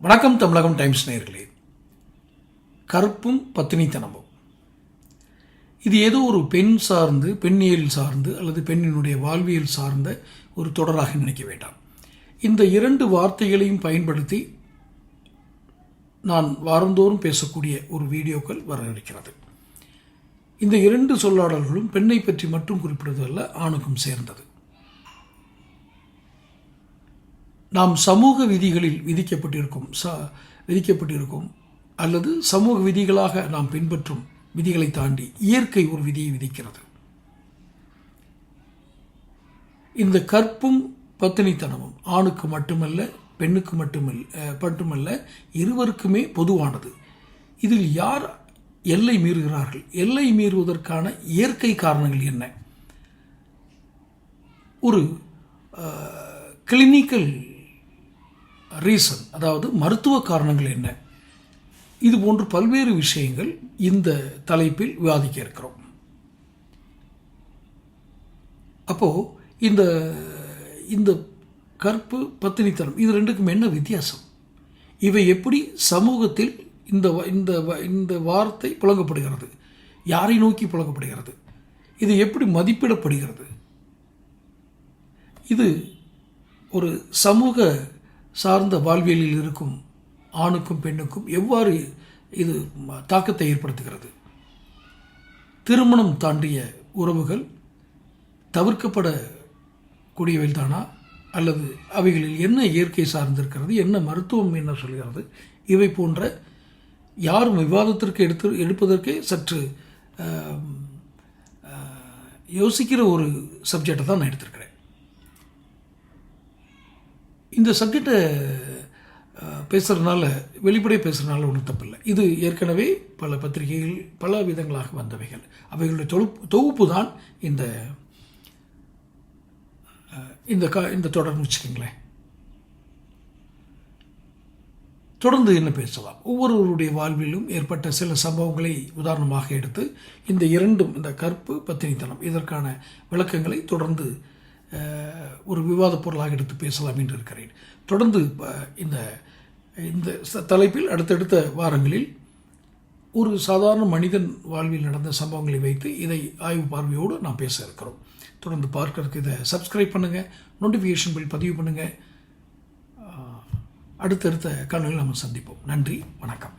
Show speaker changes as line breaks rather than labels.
வணக்கம் தமிழகம் டைம்ஸ் நேர்களே. கருப்பும் பத்தினித்தனமும். இது ஏதோ ஒரு பெண் சார்ந்து பெண்ணியல் சார்ந்து அல்லது பெண்ணினுடைய வாழ்வியல் சார்ந்த ஒரு தொடராக நினைக்க வேண்டாம். இந்த இரண்டு வார்த்தைகளையும் பயன்படுத்தி நான் வாரந்தோறும் பேசக்கூடிய ஒரு வீடியோக்கள் வர இருக்கிறது இந்த இரண்டு சொல்லாடல்களும் பெண்ணை பற்றி மட்டும் குறிப்பிடுவதல்ல ஆணுக்கும் சேர்ந்தது. நாம் சமூக விதிகளில் விதிக்கப்பட்டிருக்கும் ச விதிக்கப்பட்டிருக்கும் அல்லது சமூக விதிகளாக நாம் பின்பற்றும் விதிகளை தாண்டி இயற்கை ஒரு விதியை விதிக்கிறது. இந்த கற்பும் பத்தினித்தனமும் ஆணுக்கு மட்டுமல்ல பெண்ணுக்கு மட்டுமல்ல மட்டுமல்ல இருவருக்குமே பொதுவானது. இதில் யார் எல்லை மீறுகிறார்கள்? எல்லை மீறுவதற்கான இயற்கை காரணங்கள் என்ன? ஒரு கிளினிக்கல் ரீசன் அதாவது மருத்துவ காரணங்கள் என்ன? இது போன்று பல்வேறு விஷயங்கள் இந்த தலைப்பில் விவாதிக்க இருக்கிறோம். அப்போது இந்த இந்த கற்பு பத்தினித்தனம் இது ரெண்டுக்கும் என்ன வித்தியாசம்? இவை எப்படி சமூகத்தில் இந்த வ- இந்த வ- இந்த வார்த்தை புழங்கப்படுகிறது? யாரை நோக்கி புழங்கப்படுகிறது? இது எப்படி மதிப்பிடப்படுகிறது? இது ஒரு சமூக சார்ந்த வாழ்வியலில் இருக்கும் ஆணுக்கும் பெண்ணுக்கும் எவ்வாறு இது தாக்கத்தை ஏற்படுத்துகிறது? திருமணம் தாண்டிய உறவுகள் தவிர்க்கப்படக்கூடியவை தானா அல்லது அவைகளில் என்ன இயற்கை சார்ந்திருக்கிறது? என்ன மருத்துவம் என்ன சொல்கிறது? இவை போன்ற யாரும் விவாதத்திற்கு எடுத்து எடுப்பதற்கே சற்று யோசிக்கிற ஒரு சப்ஜெக்டை தான் நான் எடுத்திருக்கிறேன். இந்த சப்ஜெக்டை பேசுகிறதுனால வெளிப்படையாக பேசுகிறதுனால ஒன்றும் தப்பில்லை. இது ஏற்கனவே பல பத்திரிகைகள் பல விதங்களாக வந்தவைகள். அவைகளுடைய தொகுப்பு தொகுப்பு தான் இந்த இந்த க இந்த தொடர்னு வச்சுக்கோங்களேன். தொடர்ந்து என்ன பேசலாம்? ஒவ்வொருவருடைய வாழ்விலும் ஏற்பட்ட சில சம்பவங்களை உதாரணமாக எடுத்து இந்த இரண்டும் இந்த கற்பு பத்தினித்தனம் இதற்கான விளக்கங்களை தொடர்ந்து ஒரு விவாத பொருளாக எடுத்து பேசலாம் என்று இருக்கிறேன். தொடர்ந்து இந்த இந்த தலைப்பில் அடுத்தடுத்த வாரங்களில் ஒரு சாதாரண மனிதன் வாழ்வில் நடந்த சம்பவங்களை வைத்து இதை ஆய்வு பார்வையோடு நாம் பேச இருக்கிறோம். தொடர்ந்து பார்க்கறதுக்கு இதை சப்ஸ்கிரைப் பண்ணுங்கள் நோட்டிஃபிகேஷன் பில் பதிவு பண்ணுங்கள் அடுத்தடுத்த காணொலியில் நம்ம சந்திப்போம். நன்றி வணக்கம்.